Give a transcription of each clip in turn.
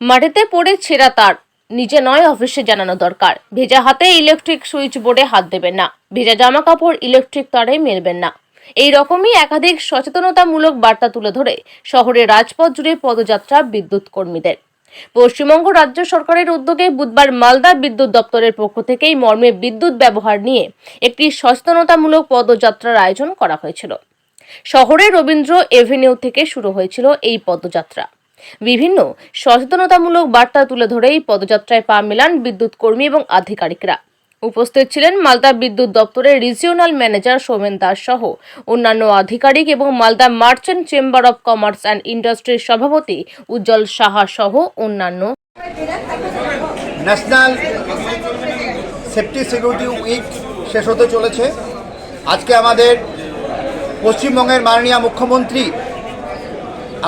মাটিতে পড়ে ছেঁড়া তার। নিজে নয় অফিসে জানানো দরকার। ভেজা হাতে ইলেকট্রিক সুইচ বোর্ডে হাত দেবেন না। ভেজা জামা কাপড় ইলেকট্রিক তারে মেলবেন না। এই রকমই একাধিক সচেতনতামূলক বার্তা তুলে ধরে শহরের রাজপথ জুড়ে পদযাত্রা বিদ্যুৎ কর্মীদের। পশ্চিমবঙ্গ রাজ্য সরকারের উদ্যোগে বুধবার মালদা বিদ্যুৎ দপ্তরের পক্ষ থেকেই মর্মে বিদ্যুৎ ব্যবহার নিয়ে একটি সচেতনতামূলক পদযাত্রার আয়োজন করা হয়েছিল। শহরের রবীন্দ্র এভিনিউ থেকে শুরু হয়েছিল এই পদযাত্রা। বিভিন্ন সচেতনতামূলক বার্তা তুলে ধরেই পদযাত্রায় পা মেলান বিদ্যুৎ কর্মী এবং আধিকারিকরা। উপস্থিত ছিলেন মালদা বিদ্যুৎ দপ্তরের রিজিওনাল ম্যানেজার সোমেন দাস সহ অন্যান্য আধিকারিক এবং Malda merchant chamber of commerce and ইন্ডাস্ট্রির সভাপতি উজ্জ্বল সাহা সহ অন্যান্য। ন্যাশনাল সেফটি সিকিউরিটি উইক শেষ হতে চলেছে। আজকে আমাদের পশ্চিমবঙ্গের মাননীয় মুখ্যমন্ত্রী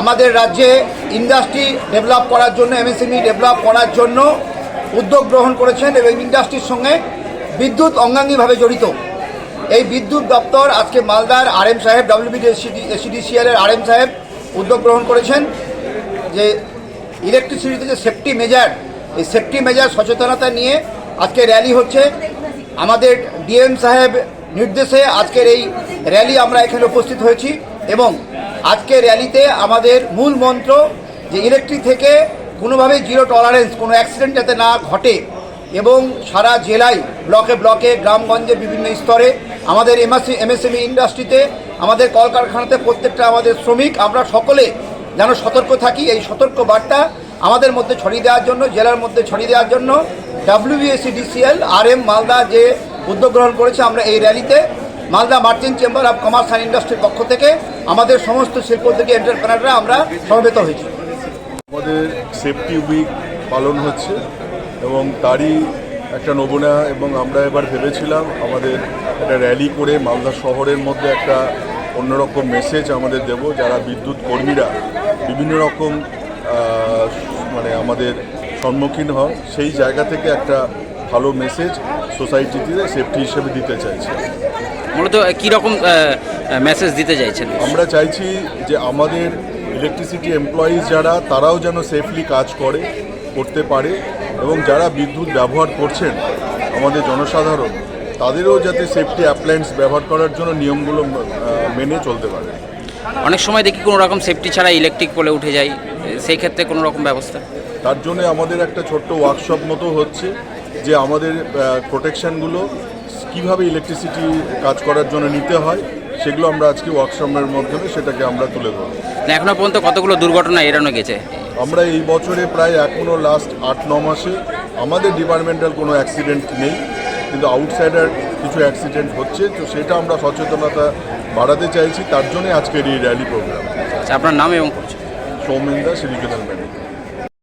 আমাদের রাজ্যে ইন্ডাস্ট্রি ডেভেলপ করার জন্য এমএসএমই ডেভেলপ করার জন্য উদ্যোগ গ্রহণ করেছেন এবং ইন্ডাস্ট্রির সঙ্গে বিদ্যুৎ অঙ্গাঙ্গিভাবে জড়িত। এই বিদ্যুৎ দপ্তর আজকে মালদার আরএম সাহেব ডাব্লিউবিডি এসিডিসিএল এর আরএম সাহেব উদ্যোগ গ্রহণ করেছেন। যে ইলেকট্রিসিটিতে যে সেফটি মেজার এই সেফটি মেজার সচেতনতা নিয়ে আজকে র্যালি হচ্ছে। আমাদের ডিএম সাহেব নির্দেশে আজকের এই র্যালি আমরা এখানে উপস্থিত হয়েছি এবং আজকের র্যালিতে আমাদের মূল মন্ত্র যে ইলেকট্রিক থেকে কোনোভাবেই জিরো টলারেন্স, কোনো অ্যাক্সিডেন্ট যাতে না ঘটে এবং সারা জেলায় ব্লকে ব্লকে, গ্রামগঞ্জে বিভিন্ন স্তরে আমাদের এমএসসি, এমএসএমই ইন্ডাস্ট্রিতে, আমাদের কলকারখানাতে প্রত্যেকটা আমাদের শ্রমিক, আমরা সকলে যেন সতর্ক থাকি। এই সতর্ক বার্তা আমাদের মধ্যে ছড়িয়ে দেওয়ার জন্য, জেলার মধ্যে ছড়িয়ে দেওয়ার জন্য WBSC DCL R M Malda যে উদ্যোগ গ্রহণ করেছে আমরা এই র্যালিতে, Malda merchant chamber of commerce and ইন্ডাস্ট্রির পক্ষ থেকে আমাদের সমস্ত শিল্প থেকে এন্টারপ্রেনাররা আমরা সমবেত হয়েছি। আমাদের সেফটি উইক পালন হচ্ছে এবং তারই একটা নমুনা এবং আমরা এবার ভেবেছিলাম আমাদের একটা র্যালি করে মালদা শহরের মধ্যে একটা অন্যরকম মেসেজ আমাদের দেব, যারা বিদ্যুৎ কর্মীরা বিভিন্ন রকম মানে আমাদের সম্মুখীন হন, সেই জায়গা থেকে একটা ভালো মেসেজ সোসাইটিতে সেফটি হিসেবে দিতে চাইছি। মূলত কীরকম মেসেজ দিতে চাইছেন? আমরা চাইছি যে আমাদের ইলেকট্রিসিটি এমপ্লয়িজ যারা তারাও যেন সেফলি কাজ করে করতে পারে এবং যারা বিদ্যুৎ ব্যবহার করছেন আমাদের জনসাধারণ তাদেরও যাতে সেফটি অ্যাপ্লায়েন্স ব্যবহার করার জন্য নিয়মগুলো মেনে চলতে পারে। অনেক সময় দেখি কোনো রকম সেফটি ছাড়া ইলেকট্রিক পোলে উঠে যায়। সেই ক্ষেত্রে কোনো রকম ব্যবস্থা? তার জন্য আমাদের একটা ছোট্ট ওয়ার্কশপ মতো হচ্ছে। যে আমাদের প্রোটেকশনগুলো কীভাবে ইলেকট্রিসিটি কাজ করার জন্য নিতে হয় সেগুলো আমরা আজকে ওয়ার্কশপের মাধ্যমে সেটাকে আমরা তুলে ধরব। এখনও পর্যন্ত কতগুলো দুর্ঘটনা এড়ানো গেছে? আমরা এই বছরে প্রায় এখনও লাস্ট আট ন মাসে আমাদের ডিপার্টমেন্টাল কোনো অ্যাক্সিডেন্ট নেই কিন্তু আউটসাইডার কিছু অ্যাক্সিডেন্ট হচ্ছে তো সেটা আমরা সচেতনতা বাড়াতে চাইছি তার জন্যই আজকের এই র্যালি প্রোগ্রাম আচ্ছা, আপনার নাম এবং সৌমেন দাস রিজনাল ম্যানেজার